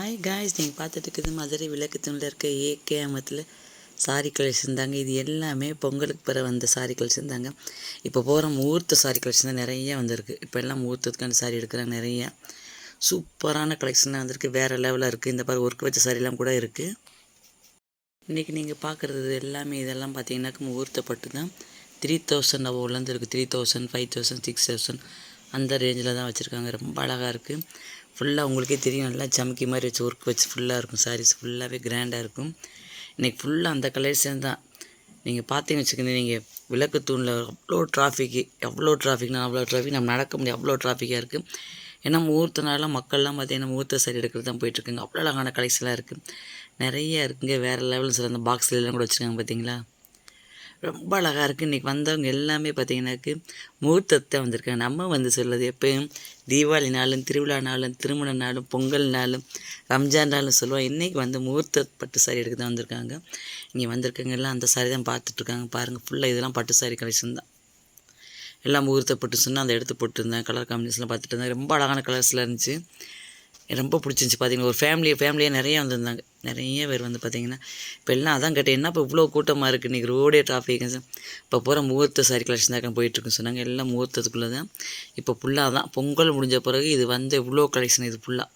Hi guys நீங்கள் பார்த்துட்டு இருக்குது மதுரை விளக்கு தூணில் இருக்க ஏகே அமத்தில் சாரி கலெக்ஷன் தாங்க. இது எல்லாமே பொங்கலுக்கு பிற வந்த சாரி கலெக்ஷன் தாங்க. இப்போ போகிற முகூர்த்த சாரி கலெக்ஷன் தான் நிறைய வந்திருக்கு. இப்போ எல்லாம் முகூர்த்தத்துக்கான சாரி எடுக்கிறாங்க நிறைய. சூப்பரான கலெக்ஷன்லாம் வந்திருக்கு. வேறு லெவலில் இருக்குது இந்த பாரு ஒர்க் வச்ச சாரிலாம் கூட இருக்குது இன்றைக்கி நீங்கள் பார்க்குறது எல்லாமே இதெல்லாம் பார்த்தீங்கன்னாக்க முகூர்த்தப்பட்டு தான். த்ரீ தௌசண்ட் அவ்வளோலேருந்து இருக்குது three thousand five thousand six thousand அந்த ரேஞ்சில் தான் வச்சுருக்காங்க. ரொம்ப அழகாக இருக்குது ஃபுல்லாக உங்களுக்கே தெரியும் நல்லா சமக்கி மாதிரி வச்சு ஒர்க் வச்சு ஃபுல்லாக இருக்கும். சாரீஸ் ஃபுல்லாகவே கிராண்டாக இருக்கும். இன்றைக்கி ஃபுல்லாக அந்த கலெக்ஷன் தான். நீங்கள் பார்த்தீங்கன்னு வச்சுக்கோங்க நீங்கள் விளக்கு தூணில் அவ்வளோ டிராஃபிக்கு எவ்வளோ டிராஃபிக்னா அவ்வளோ டிராஃபிக் நம்ம நடக்க முடியும் அவ்வளோ டிராஃபிக்காக இருக்குது ஏன்னா முகூர்த்த நாளில் மக்கள்லாம் பார்த்தீங்கன்னா முகூர்த்த சாரி எடுக்கிறது தான் போயிட்டுருக்குங்க. அவ்வளோ அழகான கலெக்ஷன்லாம் இருக்குது நிறைய இருக்குங்க. வேறு லெவலில் சில அந்த பாக்ஸ்லாம் கூட வச்சுருக்காங்க பார்த்தீங்களா? ரொம்ப அழகாக இருக்குது இன்றைக்கி வந்தவங்க எல்லாமே பார்த்தீங்கன்னாக்கு முகூர்த்தத்தை வந்திருக்காங்க. நம்ம வந்து சொல்லுறது எப்பயும் தீபாவளி நாளும் திருவிழா நாளும் திருமண நாளும் பொங்கல் நாளும் ரம்ஜான் நாளும் சொல்லுவோம். இன்றைக்கி வந்து முகூர்த்த பட்டு சாரி எடுக்க தான் வந்திருக்காங்க. இங்கே வந்திருக்கவங்க எல்லாம் அந்த சாரி தான் பார்த்துட்ருக்காங்க பாருங்கள் ஃபுல்லாக இதெல்லாம் பட்டு சாரி கலெக்ஷன் தான். எல்லாம் முகூர்த்த பட்டு சொன்னால் அந்த எடுத்து போட்டுருந்தேன். கலர் காம்பினேஷன்லாம் பார்த்துட்டு இருந்தேன். ரொம்ப அழகான கலர்ஸில் இருந்துச்சு. ரொம்ப பிடிச்சிருந்துச்சி. பார்த்தீங்கன்னா ஒரு ஃபேமிலி ஃபேமிலியாக நிறைய வந்திருந்தாங்க. நிறைய பேர் வந்து பார்த்தீங்கன்னா இப்போ எல்லாம் அதான் கேட்டேன் என்ன இப்போ இவ்வளோ கூட்டமாக இருக்குது இன்றைக்கி ரோடே டிராஃபிக் இப்போ போகிற முகூர்த்த சாரி கலெக்ஷன் தான் போயிட்டுருக்குன்னு சொன்னாங்க. எல்லாம் முகூர்த்தத்துக்குள்ளே தான் இப்போ ஃபுல்லாக தான் பொங்கல் முடிஞ்ச பிறகு இது வந்து இவ்வளோ கலெக்ஷன் இது ஃபுல்லாக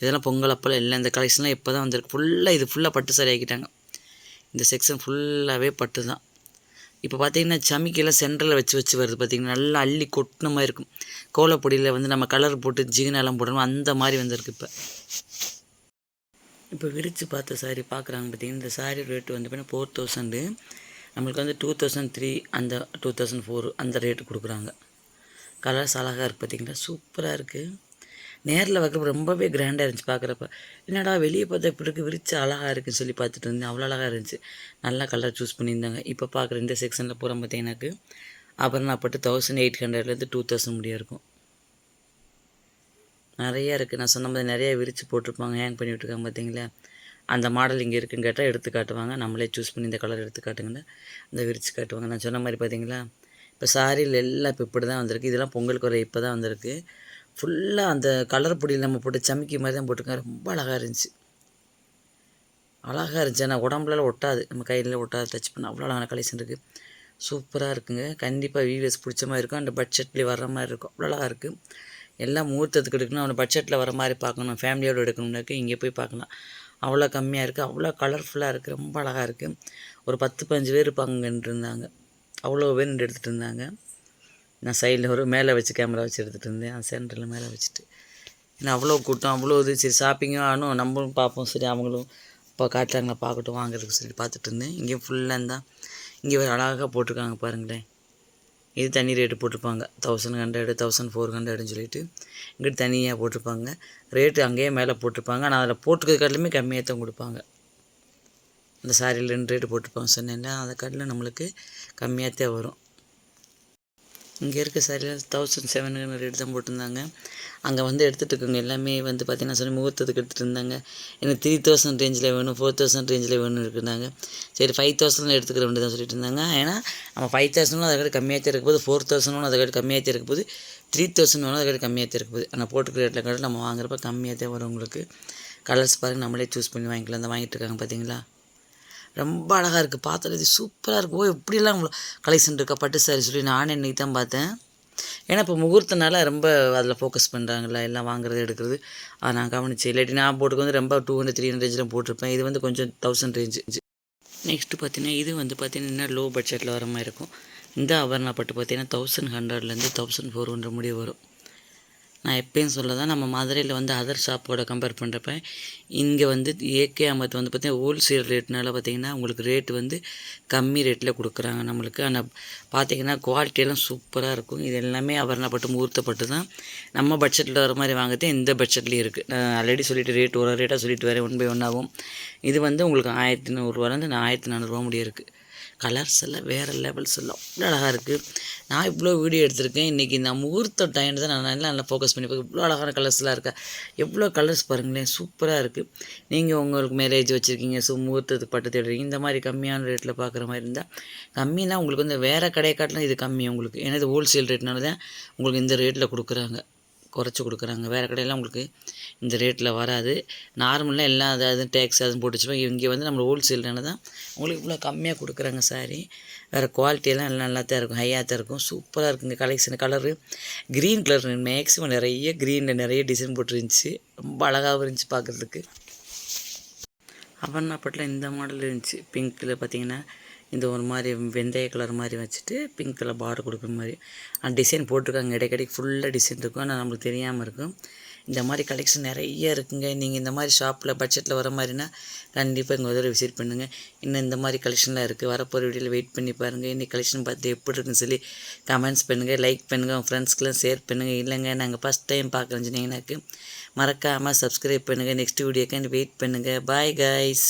இதெல்லாம் பொங்கல் அப்போல்லாம் எல்லாம் இந்த கலெக்ஷன்லாம் இப்போ தான் வந்திருக்கு. ஃபுல்லாக இது ஃபுல்லாக பட்டு சாரி ஆக்கிட்டாங்க. இந்த செக்ஷன் ஃபுல்லாகவே பட்டு தான் இப்போ பார்த்தீங்கன்னா சமிக்கையில் சென்டரில் வச்சு வச்சு வருது பார்த்திங்கன்னா நல்லா அள்ளி கொட்டின மாதிரி இருக்கும். கோலப்பொடியில் வந்து நம்ம கலர் போட்டு ஜிகினெல்லாம் போடணும். அந்த மாதிரி வந்திருக்கு இப்போ. இப்போ விரித்து பார்த்த சாரி பார்க்குறாங்க பார்த்தீங்கன்னா இந்த சாரி ரேட்டு வந்து பார்த்தீங்கன்னா ஃபோர் தௌசண்டு நம்மளுக்கு வந்து டூ தௌசண்ட் த்ரீ அந்த டூ தௌசண்ட் ஃபோர் அந்த ரேட்டு கொடுக்குறாங்க. கலர்ஸ் அழகாக இருக்குது பார்த்திங்களா? சூப்பராக இருக்குது நேரில் பார்க்குறப்ப ரொம்பவே கிராண்டாக இருந்துச்சு பார்க்குறப்ப. என்னடா வெளியே பார்த்தா இப்படி இருக்குது விரிச்சு அழகாக இருக்குன்னு சொல்லி பார்த்துட்டு இருந்தேன். அவ்வளோ அழகாக இருந்துச்சு. நல்லா கலர் சூஸ் பண்ணியிருந்தாங்க. இப்போ பார்க்குற இந்த செக்ஷனில் பூரா பார்த்தீங்கன்னாக்கு அப்புறம் நான் பட்டு தௌசண்ட் எயிட் ஹண்ட்ரட்லேருந்து டூ தௌசண்ட் முடிய இருக்கும். நிறைய இருக்குது நான் சொன்ன மாதிரி நிறைய விரித்து போட்டிருப்பாங்க ஹேங் பண்ணி விட்டுருக்காங்க பார்த்தீங்களா அந்த மாடல் இங்கே இருக்குன்னு கேட்டால் எடுத்து காட்டுவாங்க. நம்மளே சூஸ் பண்ணி இந்த கலர் எடுத்து காட்டுங்கன்னு இந்த விரித்து காட்டுவாங்க. நான் சொன்ன மாதிரி பார்த்தீங்களா இப்போ சாரியில் எல்லாம் இப்போ இப்படி தான் வந்திருக்கு. இதெல்லாம் பொங்கலுக்கு வர இப்போ தான் வந்திருக்கு ஃபுல்லாக அந்த கலர் பொடியில் நம்ம போட்டு சமைக்கி மாதிரி தான் போட்டிருக்காங்க. ரொம்ப அழகாக இருந்துச்சு. அழகாக இருந்துச்சு. ஆனால் உடம்புலாம் ஒட்டாது. நம்ம கையில் ஒட்டாது. டச் பண்ண அவ்வளோ அழகான கலெக்ஷன் இருக்குது சூப்பராக இருக்குங்க. கண்டிப்பாக வீடியோஸ் பிடிச்ச மாதிரி இருக்கும். அந்த பட்ஜெட்லேயே வர்ற மாதிரி இருக்கும். அவ்வளோ அழகாக இருக்குது எல்லாம் முகூர்த்தத்துக்கு எடுக்கணும் அவனை பட்ஜெட்டில் வர மாதிரி பார்க்கணும் ஃபேமிலியோடு எடுக்கணும்னாக்க இங்கே போய் பார்க்கலாம். அவ்வளோ கம்மியாக இருக்குது அவ்வளோ கலர்ஃபுல்லாக இருக்குது ரொம்ப அழகாக இருக்குது ஒரு பத்து பதினஞ்சு பேர் இருப்பாங்கன்ட்டு இருந்தாங்க. அவ்வளோ பேர் நின்று எடுத்துகிட்டு இருந்தாங்க. நான் சைடில் ஒரு மேலே வச்சு கேமரா வச்சு எடுத்துகிட்டு இருந்தேன். அந்த சென்டரில் மேலே வச்சுட்டு. ஏன்னா அவ்வளோ கூட்டம் அவ்வளோ இது. சரி ஷாப்பிங்கும் ஆனும் நம்மளும் பார்ப்போம். சரி அவங்களும் இப்போ காட்டுறாங்களா பார்க்கட்டும் வாங்குறதுக்கு சொல்லி பார்த்துட்டு இருந்தேன். இங்கேயும் ஃபுல்லாக இருந்தால் இங்கே ஒரு அழகாக போட்டிருக்காங்க பாருங்களேன். இது தனி ரேட்டு போட்டிருப்பாங்க. தௌசண்ட் ஹண்ட்ரடு தௌசண்ட் ஃபோர் ஹண்ட்ரடுன்னு சொல்லிட்டு இங்கிட்டு தனியாக போட்டிருப்பாங்க. ரேட்டு அங்கேயே மேலே போட்டிருப்பாங்க. ஆனால் அதில் போட்டுருக்க காட்டிலுமே கம்மியாக தான் கொடுப்பாங்க. அந்த சாரியில் ரெண்டு ரேட்டு போட்டிருப்பாங்க. சொன்னேன்னா அதை கடலில் நம்மளுக்கு கம்மியாக தான் வரும். இங்கே இருக்க சாரியில் தௌசண்ட் செவன் ஹண்ட்ரட் ரேட்டு தான் போட்டிருந்தாங்க. அங்கே வந்து எடுத்துகிட்டு இருக்கவங்க எல்லாமே வந்து பார்த்தீங்கன்னா சொல்லி முகூர்த்தத்துக்கு எடுத்துகிட்டு இருந்தாங்க எனக்கு த்ரீ தௌசண்ட் ரேஞ்சில் வேணும் ஃபோர் தௌசண்ட் ரேஞ்சில் வேணும்னு இருந்தாங்க சரி ஃபைவ் தௌசண்ட் எடுத்துக்கிற வேண்டியதான் சொல்லிட்டு இருந்தாங்க ஏன்னா நம்ம ஃபைவ் தௌசண்டும் அதை கம்மியாக தான் இருக்க போது ஃபோர் தௌசண்டும் அதை கம்மியாக தான் இருக்க போது த்ரீ தௌசண்ட் வேணும் அதை கம்மியாக தான் இருக்க போது ஆனால் போட்டுக்கிற ரேட்டில் கடை நம்ம வாங்குறப்ப கம்மியாக தான் வரும் உங்களுக்கு. கலர்ஸ் பாருங்கள் நம்மளே சூஸ் பண்ணி வாங்கிக்கலாம். அந்த வாங்கிட்டு இருக்காங்க பார்த்தீங்களா ரொம்ப அழகாக இருக்குது பார்த்தாலே சூப்பராக இருக்கும் ஓ எப்படிலாம் கலெக்ஷன் இருக்கா? பட்டு சாரி சொல்லி நானே இன்றைக்கி தான் பார்த்தேன். ஏன்னா இப்போ முகூர்த்தனால ரொம்ப அதில் ஃபோக்கஸ் பண்ணுறாங்கல்ல எல்லாம் வாங்குறது எடுக்கிறது. அதை நான் கவனிச்சு இல்லாட்டி நான் போட்டுக்கு வந்து ரொம்ப டூ ஹண்ட்ரட் த்ரீ ஹண்ட்ரட் ரேஞ்சில் போட்டிருப்பேன். இது வந்து கொஞ்சம் தௌசண்ட் ரேஞ்சு நெக்ஸ்ட்டு பார்த்தீங்கன்னா இது வந்து பார்த்தீங்கன்னா லோ பட்ஜெட்டில் வர மாதிரி இருக்கும். இந்த அபர்ணா பட்டு பார்த்தீங்கன்னா தௌசண்ட் ஹண்ட்ரட்லேருந்து தௌசண்ட் ஃபோர் ஹண்ட்ரட் முடிய வரும். நான் எப்பயும் சொல்ல தான் நம்ம மதுரையில் வந்து அதர் ஷாப்போட கம்பேர் பண்ணுறப்ப இங்கே வந்து ஏகே அமத் வந்து பார்த்திங்கன்னா ஹோல்சேல் ரேட்னால பார்த்திங்கன்னா உங்களுக்கு ரேட் வந்து கம்மி ரேட்டில் கொடுக்குறாங்க நம்மளுக்கு. ஆனால் பார்த்திங்கன்னா குவாலிட்டியெல்லாம் சூப்பராக இருக்கும். இது எல்லாமே அவர்னப்பட்டு முகூர்த்தப்பட்டு தான் நம்ம பட்ஜெட்டில் வர மாதிரி வாங்குறது இந்த பட்ஜெட்லேயும் இருக்குது நான் ஆல்ரெடி சொல்லிட்டு ரேட் ஒரு ரேட்டாக சொல்லிட்டு வரேன் ஒன் பை ஒன் ஆகும். இது வந்து உங்களுக்கு ஆயிரத்தி நூறுரூவாலேருந்து நான் ஆயிரத்தி நானூறுரூவா முடியிருக்கு இருக்குது கலர்ஸ் எல்லாம் வேறு லெவல்ஸ் எல்லாம். அவ்வளோ அழகாக இருக்குது நான் இவ்வளோ வீடியோ எடுத்திருக்கேன். இன்றைக்கி இந்த முகூர்த்த டைம் தான் நான் நல்லா நல்லா ஃபோக்கஸ் பண்ணி பார்க்க இவ்வளோ அழகான கலர்ஸ்லாம் இருக்கா. எவ்வளோ கலர்ஸ் பாருங்களேன். சூப்பராக இருக்குது நீங்கள் உங்களுக்கு மேரேஜ் வச்சுருக்கீங்க. ஸோ முகூர்த்தத்துக்கு பட்டு தேடுறீங்க. இந்த மாதிரி கம்மியான ரேட்டில் பார்க்குற மாதிரி இருந்தால் கம்மினா உங்களுக்கு வந்து வேறு கடையை காட்டிலும் இது கம்மி உங்களுக்கு. ஏன்னா இது ஹோல்சேல் ரேட்னால தான் உங்களுக்கு இந்த ரேட்டில் கொடுக்குறாங்க. குறைச்சி கொடுக்குறாங்க. வேறு கடையெல்லாம் உங்களுக்கு இந்த ரேட்டில் வராது. நார்மலாக எல்லாம் அதாவது டேக்ஸ் அதுவும் போட்டுச்சுப்போம் இங்கே வந்து நம்ம ஹோல்சேல்னால தான் உங்களுக்கு இவ்வளோ கம்மியாக கொடுக்குறாங்க சாரி வேறு குவாலிட்டியெல்லாம் எல்லாம் நல்லா தான் இருக்கும். ஹையாக தான் இருக்கும். சூப்பராக இருக்குங்க collection colour green colour maximum நிறைய க்ரீனில் நிறைய டிசைன் போட்டுருந்துச்சு. ரொம்ப அழகாகவும் இருந்துச்சு பார்க்குறதுக்கு. அவன்னாப்பட்டில் இந்த மாடல் இருந்துச்சு. பிங்க்கில் பார்த்தீங்கன்னா இந்த ஒரு மாதிரி வெந்தய கலர் மாதிரி வச்சுட்டு பிங்க் கலர் பார்டர் கொடுக்குற மாதிரி. அந்த டிசைன் போட்டிருக்காங்க. இடைக்கடைக்கு ஃபுல்லாக டிசைன் இருக்கும். ஆனால் நம்மளுக்கு தெரியாமல் இருக்கும். இந்த மாதிரி கலெக்ஷன் நிறைய இருக்குங்க. நீங்கள் இந்த மாதிரி ஷாப்பில் பட்ஜெட்டில் வர மாதிரினா கண்டிப்பாக இங்கே ஒரு விசிட் பண்ணுங்கள் இன்னும் இந்த மாதிரி கலெக்ஷன்லாம் இருக்குது வரப்போகிற வீடியோவில் வெயிட் பண்ணி பாருங்கள் இன்னைக்கு கலெக்ஷன் பார்த்து எப்படி இருக்குன்னு சொல்லி கமெண்ட்ஸ் பண்ணுங்கள் லைக் பண்ணுங்கள் உங்கள் ஃப்ரெண்ட்ஸ்க்கெலாம் ஷேர் பண்ணுங்கள் இல்லைங்க நாங்கள் ஃபஸ்ட் டைம் பார்க்குறோம் சொன்னீங்கன்னாக்கு மறக்காமல் சப்ஸ்கிரைப் பண்ணுங்கள் நெக்ஸ்ட் வீடியோக்காண்டி வெயிட் பண்ணுங்கள் பாய் கைஸ்